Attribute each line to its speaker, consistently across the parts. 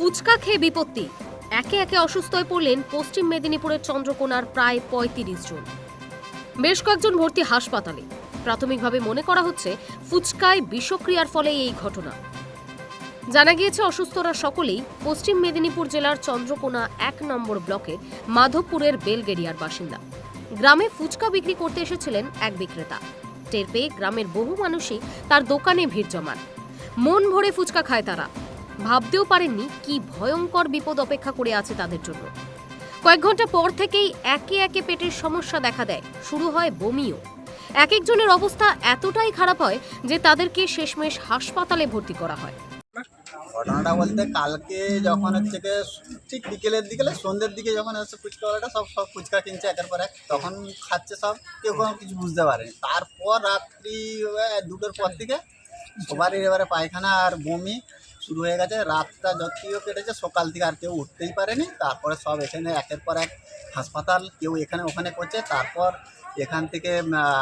Speaker 1: ফুচকা খেয়ে বিপত্তি। একে একে অসুস্থ হয়ে পড়লেন পশ্চিম মেদিনীপুরের চন্দ্রকোনার প্রায় পঁয়ত্রিশ জন। বেশ কয়েকজন ভর্তি হাসপাতালে। প্রাথমিকভাবে মনে করা হচ্ছে ফুচকায় বিষক্রিয়ার ফলে এই ঘটনা। জানা গিয়েছে, অসুস্থরা সকলেই পশ্চিম মেদিনীপুর জেলার চন্দ্রকোনা এক নম্বর ব্লকের মাধবপুরের বেলগেরিয়ার বাসিন্দা। গ্রামে ফুচকা বিক্রি করতে এসেছিলেন এক বিক্রেতা। টের পেয়ে গ্রামের বহু মানুষই তার দোকানে ভিড় জমান। মন ভরে ফুচকা খায় তারা। ভাবতেও পারেননি কি ভয়ঙ্কর বিপদ অপেক্ষা করে আছে তাদের জন্য। কয়েক ঘণ্টা পর থেকেই একে একে পেটের সমস্যা দেখা দেয়, শুরু হয় বমিও। এক একজনের অবস্থা এতটাই খারাপ হয় যে তাদেরকে শেষমেশ হাসপাতালে ভর্তি করা হয়।
Speaker 2: ঘটনাটা বলতে কালকে যখন হচ্ছে ঠিক বিকেলের দিকে সন্ধ্যের দিকে যখন হচ্ছে ফুচকাওয়ালাটা সব সব ফুচকা কিনছে একের পর এক, তখন খাচ্ছে সব, কেউ কোনো কিছু বুঝতে পারেনি। তারপর রাত্রি দুটোর পর থেকে সবারই এবারে পায়খানা আর বমি শুরু হয়ে গেছে রাতটা যতটিও কেটেছে সকাল থেকে আর কেউ উঠতেই পারেনি। তারপরে সব এখানে একের পর এক হাসপাতাল কেউ এখানে ওখানে করছে। তারপর এখান থেকে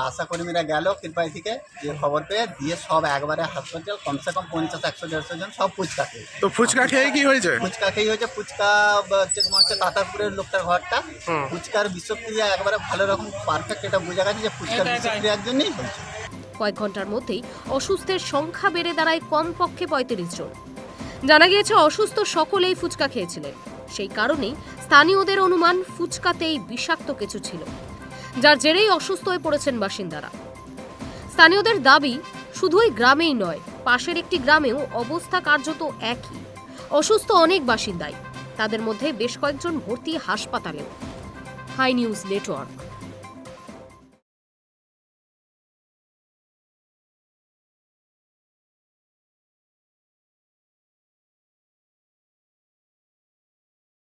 Speaker 2: আশাকর্মীরা গেল কৃপাই থেকে যে খবর পেয়ে দিয়ে সব একবারে হাসপাতাল কমসে কম পঞ্চাশ একশো দেড়শো জন সব ফুচকা খেয়ে।
Speaker 3: তো ফুচকা খেয়ে কি হয়েছে?
Speaker 2: ফুচকা খেয়ে হয়েছে ফুচকা হচ্ছে তোমার হচ্ছে তাতারপুরের লোকটার ঘরটা। ফুচকার বিষক্রিয়া একবারে ভালো রকম পারফেক্ট এটা বোঝা গেছে যে ফুচকার বিষক্রিয়ার জন্যই হয়েছে।
Speaker 1: কয়েক ঘণ্টার মধ্যেই অসুস্থের সংখ্যা বেড়ে দাঁড়ায় কমপক্ষে পঁয়ত্রিশ জন। জানা গিয়েছে, অসুস্থ সকলেই ফুচকা খেয়েছিলেন। সেই কারণেই স্থানীয়দের অনুমান ফুচকাতেই বিষাক্ত কিছু ছিল। যার জেরেই অসুস্থ হয়ে পড়েছেন বাসিন্দারা। স্থানীয়দের দাবি শুধুই গ্রামেই নয়, পাশের একটি গ্রামেও অবস্থা কার্যত একই। অসুস্থ অনেক বাসিন্দাই, তাদের মধ্যে বেশ কয়েকজন ভর্তি হাসপাতালেও। Hi news network.